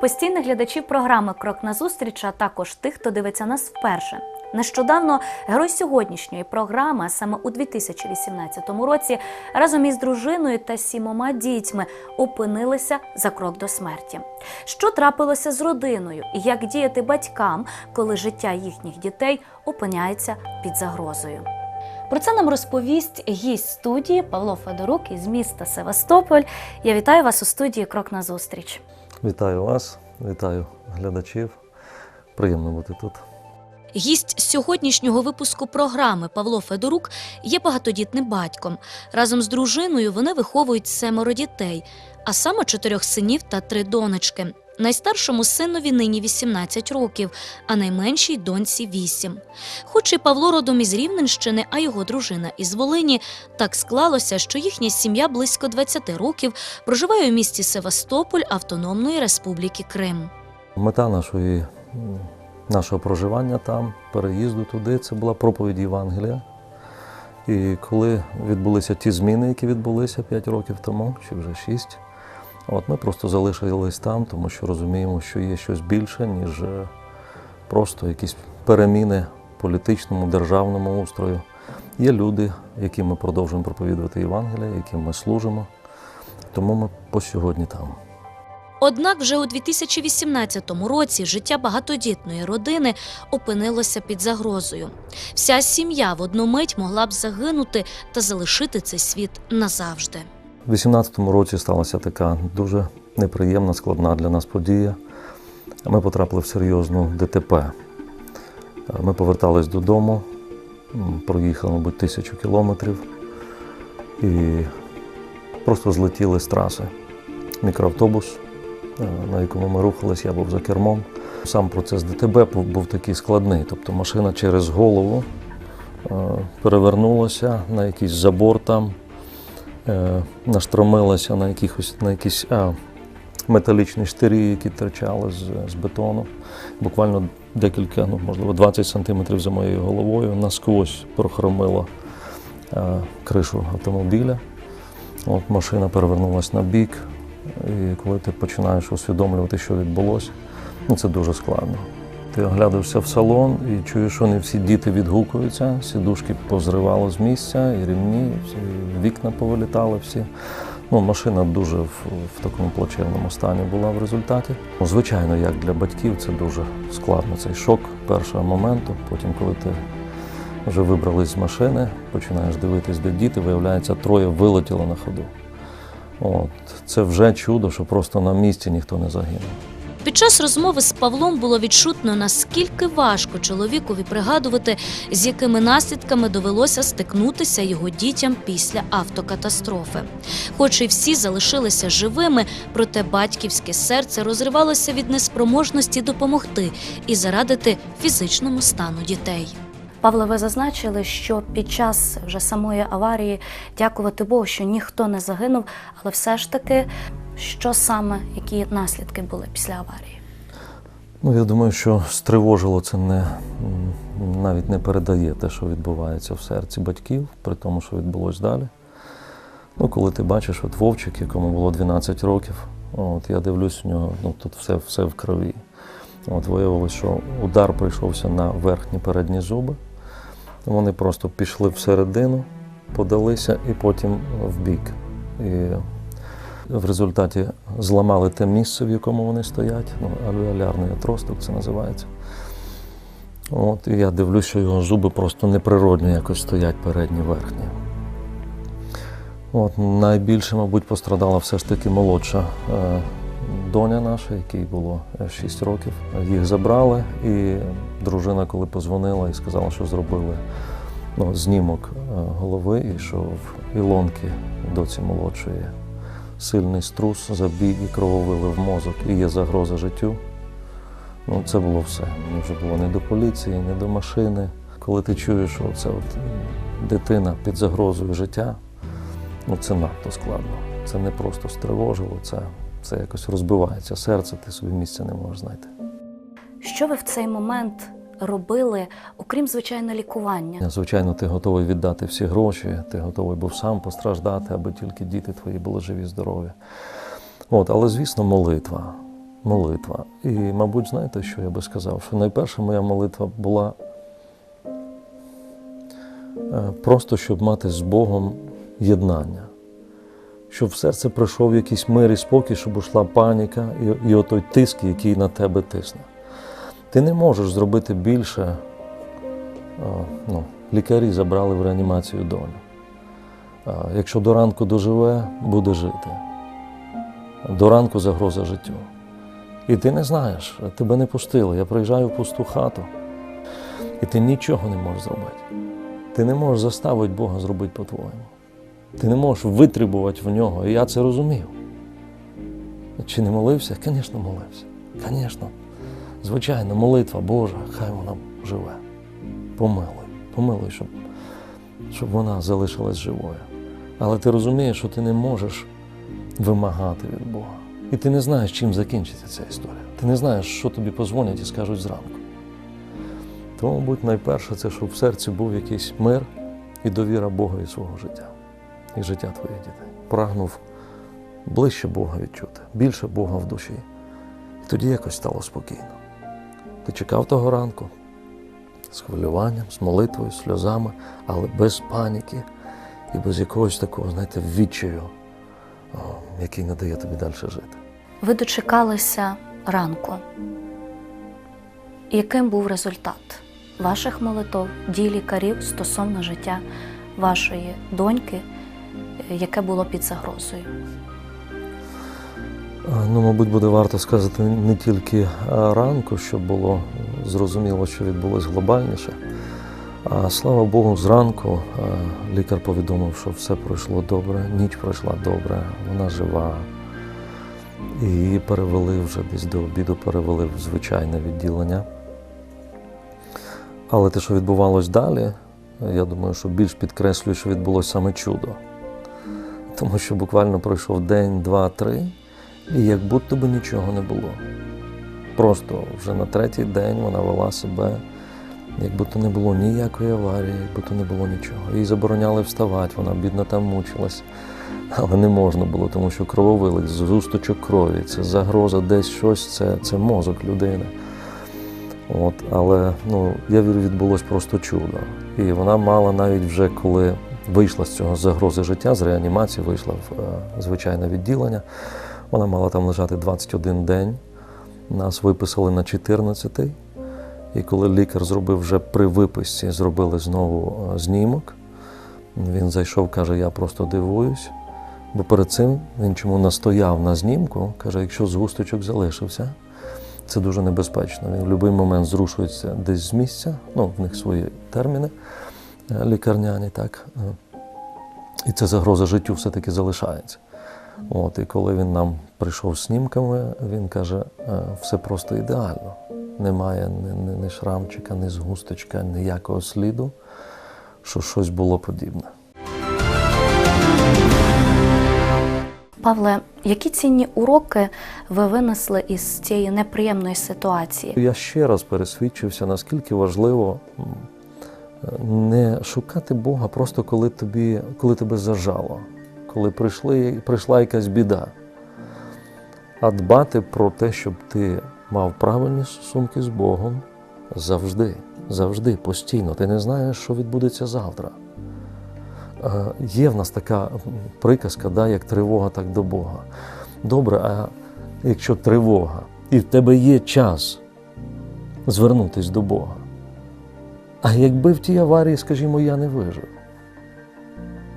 постійних глядачів програми Крок назустріч, а також тих, хто дивиться нас вперше. Нещодавно герой сьогоднішньої програми, саме у 2018 році, разом із дружиною та сімома дітьми опинилися за крок до смерті. Що трапилося з родиною і як діяти батькам, коли життя їхніх дітей опиняється під загрозою? Про це нам розповість гість студії Павло Федорук із міста Севастополь. Я вітаю вас у студії Крок назустріч. Вітаю вас, вітаю глядачів. Приємно бути тут. Гість сьогоднішнього випуску програми Павло Федорук є багатодітним батьком. Разом з дружиною вони виховують семеро дітей, а саме чотирьох синів та три донечки. Найстаршому синові нині 18 років, а найменшій доньці 8. Хоч і Павло родом із Рівненщини, а його дружина із Волині, так склалося, що їхня сім'я близько 20 років проживає у місті Севастополь Автономної Республіки Крим. Мета нашої, нашого проживання там, переїзду туди, це була проповідь Євангелія. І коли відбулися ті зміни, які відбулися 5 років тому, чи вже 6, от ми просто залишились там, тому що розуміємо, що є щось більше, ніж е, просто якісь переміни політичному, державному устрою. Є люди, яким ми продовжуємо проповідувати Євангелія, яким ми служимо. Тому ми по сьогодні там. Однак вже у 2018 році життя багатодітної родини опинилося під загрозою. Вся сім'я в одну мить могла б загинути та залишити цей світ назавжди. У 18-му році сталася така дуже неприємна, складна для нас подія. Ми потрапили в серйозну ДТП. Ми повертались додому, проїхали, мабуть, тисячу кілометрів і просто злетіли з траси. Мікроавтобус, е, на якому ми рухались, я був за кермом. Сам процес ДТБ був, такий складний. Тобто машина через голову е, перевернулася на якийсь забор там, е, наштромилася на якихось на якісь а, металічні штирі, які торчали з, з бетону. Буквально декілька, ну можливо, 20 сантиметрів за моєю головою насквозь прохромило е, кришу автомобіля. От машина перевернулася на бік, і коли ти починаєш усвідомлювати, що відбулося, ну це дуже складно. Ти оглядаєшся в салон і чуєш, що не всі діти відгукуються, сідушки позривало з місця, і рівні, і вікна повилітали всі. Ну, машина дуже в, в такому плачевному стані була в результаті. Ну, Звичайно, як для батьків, це дуже складно. Цей шок першого моменту. Потім, коли ти вже вибрались з машини, починаєш дивитись, де діти, виявляється, троє вилетіло на ходу. От. Це вже чудо, що просто на місці ніхто не загинув. Під час розмови з Павлом було відчутно, наскільки важко чоловікові пригадувати, з якими наслідками довелося стикнутися його дітям після автокатастрофи. Хоч і всі залишилися живими, проте батьківське серце розривалося від неспроможності допомогти і зарадити фізичному стану дітей. Павло, ви зазначили, що під час вже самої аварії, дякувати Богу, що ніхто не загинув, але все ж таки, що саме, які наслідки були після аварії? Ну, я думаю, що стривожило це не навіть не передає те, що відбувається в серці батьків, при тому, що відбулось далі. Ну, коли ти бачиш, от Вовчик, якому було 12 років, от я дивлюсь у нього, ну тут все, все в крові. От виявилось, що удар прийшовся на верхні передні зуби. Вони просто пішли всередину, подалися і потім в бік. І в результаті зламали те місце, в якому вони стоять. Ну, алвеолярний отросток це називається. От, і я дивлюсь, що його зуби просто неприродно якось стоять передні верхні. От, найбільше, мабуть, пострадала все ж таки молодша е, доня наша, якій було 6 років. Їх забрали, і дружина, коли позвонила і сказала, що зробили ну, знімок е, голови, і що в ілонки доці молодшої сильний струс, забій і крововили в мозок, і є загроза життю. Ну, це було все. Мені вже було не до поліції, не до машини. Коли ти чуєш, що це от дитина під загрозою життя, ну це надто складно. Це не просто стривожило, це, це якось розбивається серце, ти собі місця не можеш знайти. Що ви в цей момент робили, окрім звичайно лікування? Звичайно, ти готовий віддати всі гроші, ти готовий був сам постраждати, аби тільки діти твої були живі, здорові. От, але, звісно, молитва. молитва. І, мабуть, знаєте, що я би сказав? Що найперша моя молитва була е, просто, щоб мати з Богом єднання, щоб в серце прийшов якийсь мир і спокій, щоб ушла паніка і, і отой тиск, який на тебе тисне. Ти не можеш зробити більше. е, Ну, лікарі забрали в реанімацію доню. Е, Якщо до ранку доживе, буде жити. До ранку загроза життю. І ти не знаєш, тебе не пустили. Я приїжджаю в пусту хату, і ти нічого не можеш зробити. Ти не можеш заставити Бога зробити по-твоєму. Ти не можеш витребувати в нього. І я це розумів. Чи не молився? Звісно, молився. Звісно. Звичайно, молитва Божа, хай вона живе. Помилуй, помилуй, щоб, щоб вона залишилась живою. Але ти розумієш, що ти не можеш вимагати від Бога. І ти не знаєш, чим закінчиться ця історія. Ти не знаєш, що тобі позвонять і скажуть зранку. Тому, мабуть, найперше, це щоб в серці був якийсь мир і довіра Бога і свого життя, і життя твоїх дітей. Прагнув ближче Бога відчути, більше Бога в душі. І тоді якось стало спокійно. Ти чекав того ранку з хвилюванням, з молитвою, сльозами, але без паніки і без якогось такого, знаєте, відчаю, який не дає тобі далі жити. Ви дочекалися ранку. Яким був результат ваших молитов, дій лікарів стосовно життя вашої доньки, яке було під загрозою? Ну, мабуть, буде варто сказати не тільки ранку, щоб було зрозуміло, що відбулось глобальніше. А слава Богу, зранку лікар повідомив, що все пройшло добре, ніч пройшла добре, вона жива. І її перевели вже десь до обіду, перевели в звичайне відділення. Але те, що відбувалось далі, я думаю, що більш підкреслює, що відбулося саме чудо. Тому що буквально пройшов день, два, три, і як будто би нічого не було. Просто вже на третій день вона вела себе, як будто не було ніякої аварії, як будто не було нічого. Їй забороняли вставати, вона бідно там мучилась. Але не можна було, тому що крововилик, зусточок крові, це загроза, десь щось, це, це мозок людини. От, але ну, я вірю, відбулось просто чудо. І вона мала навіть вже коли вийшла з цього загрози життя, з реанімації, вийшла в е, звичайне відділення. Вона мала там лежати 21 день. Нас виписали на 14-й. І коли лікар зробив вже при виписці, зробили знову е, знімок. Він зайшов, каже, я просто дивуюсь. Бо перед цим він чому настояв на знімку, каже, якщо згусточок залишився, це дуже небезпечно. Він в будь-який момент зрушується десь з місця, ну, в них свої терміни е, лікарняні, так. е, І це загроза життю все-таки залишається. От, і коли він нам прийшов з снімками, він каже, е, все просто ідеально. Немає ні, ні, ні шрамчика, ні згусточка, ніякого сліду, що щось було подібне. Павле, які цінні уроки ви винесли із цієї неприємної ситуації? Я ще раз пересвідчився, наскільки важливо не шукати Бога просто коли тобі, коли тебе зажало, коли прийшли, прийшла якась біда, а дбати про те, щоб ти мав правильні стосунки з Богом завжди, завжди, постійно. Ти не знаєш, що відбудеться завтра. Е, Є в нас така приказка, да, як тривога, так до Бога. Добре, а якщо тривога, і в тебе є час звернутися до Бога. А якби в тій аварії, скажімо, я не вижив,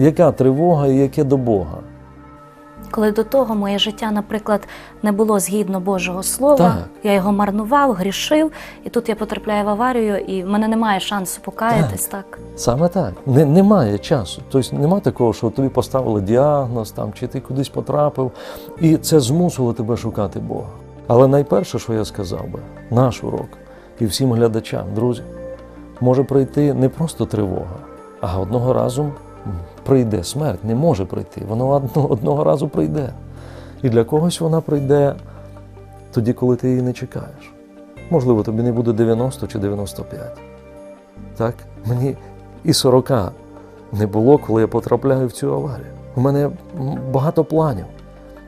яка тривога і яке до Бога? Коли до того моє життя, наприклад, не було згідно Божого Слова, Так. я його марнував, грішив, і тут я потрапляю в аварію, і в мене немає шансу покаятись, так? Саме так. Не, немає часу. Тобто немає такого, що тобі поставили діагноз там, чи ти кудись потрапив, і це змусило тебе шукати Бога. Але найперше, що я сказав би, наш урок і всім глядачам, друзі, може прийти не просто тривога, а одного разу прийде смерть, не може прийти. Воно одного разу прийде. І для когось вона прийде тоді, коли ти її не чекаєш. Можливо, тобі не буде 90 чи 95. Так? Мені і 40 не було, коли я потрапляю в цю аварію. У мене багато планів.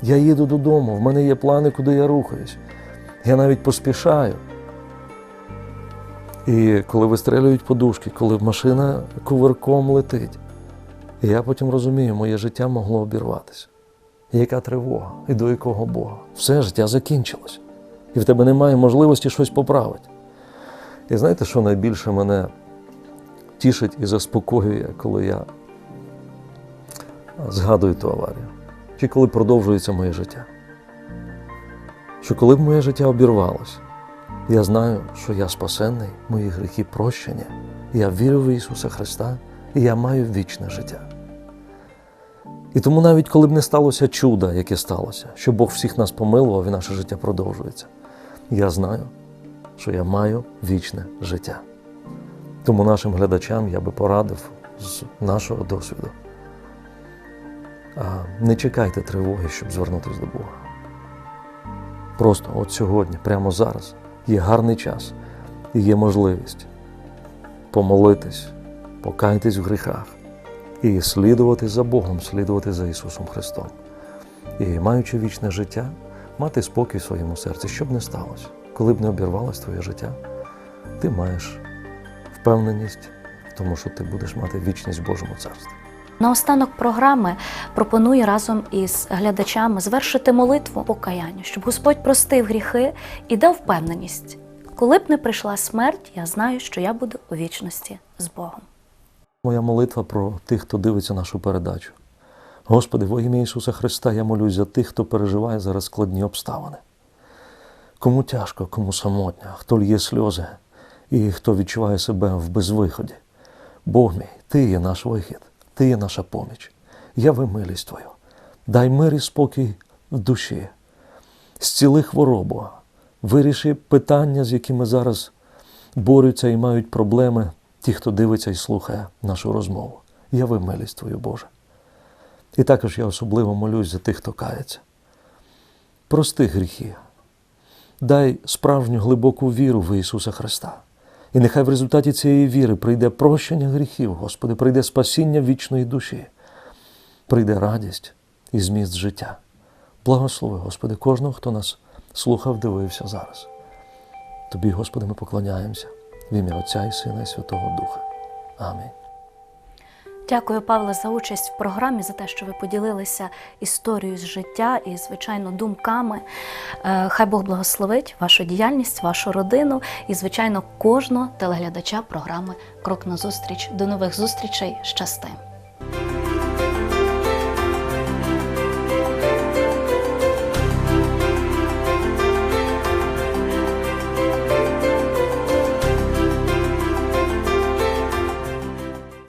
Я їду додому, в мене є плани, куди я рухаюсь. Я навіть поспішаю. І коли вистрелюють подушки, коли машина кувирком летить, і я потім розумію, моє життя могло обірватися. Яка тривога, і до якого Бога. Все життя закінчилось. І в тебе немає можливості щось поправити. І знаєте, що найбільше мене тішить і заспокоює, коли я згадую ту аварію, чи коли продовжується моє життя. Що коли б моє життя обірвалося, я знаю, що я спасенний, мої гріхи прощені, я вірю в Ісуса Христа, і я маю вічне життя. І тому навіть коли б не сталося чуда, яке сталося, що Бог всіх нас помилував і наше життя продовжується, я знаю, що я маю вічне життя. Тому нашим глядачам я би порадив з нашого досвіду. Не чекайте тривоги, щоб звернутися до Бога. Просто от сьогодні, прямо зараз, є гарний час і є можливість помолитись, покайтесь в гріхах і слідувати за Богом, слідувати за Ісусом Христом. І маючи вічне життя, мати спокій в своєму серці, щоб не сталося. Коли б не обірвалось твоє життя, ти маєш впевненість в тому, що ти будеш мати вічність в Божому царстві. Наостанок програми пропоную разом із глядачами звершити молитву покаяння, щоб Господь простив гріхи і дав впевненість. Коли б не прийшла смерть, я знаю, що я буду у вічності з Богом. Моя молитва про тих, хто дивиться нашу передачу. Господи, во ім'я Ісуса Христа я молюсь за тих, хто переживає зараз складні обставини. Кому тяжко, кому самотньо, хто л'є сльози і хто відчуває себе в безвиході. Бог мій, Ти є наш вихід, Ти є наша поміч. Яви милість Твою. Дай мир і спокій в душі, зціли хворобу, виріши питання, з якими зараз борються і мають проблеми ті, хто дивиться і слухає нашу розмову. Яви милість Твою, Боже. І також я особливо молюсь за тих, хто кається. Прости гріхи. Дай справжню глибоку віру в Ісуса Христа. І нехай в результаті цієї віри прийде прощення гріхів, Господи, прийде спасіння вічної душі, прийде радість і зміст життя. Благослови, Господи, кожного, хто нас слухав, дивився зараз. Тобі, Господи, ми поклоняємося в ім'я Отця і Сина і Святого Духа. Амінь. Дякую, Павле, за участь в програмі, за те, що ви поділилися історією з життя і, звичайно, думками. Е, Хай Бог благословить вашу діяльність, вашу родину і, звичайно, кожного телеглядача програми Крок на зустріч. До нових зустрічей. Щасти!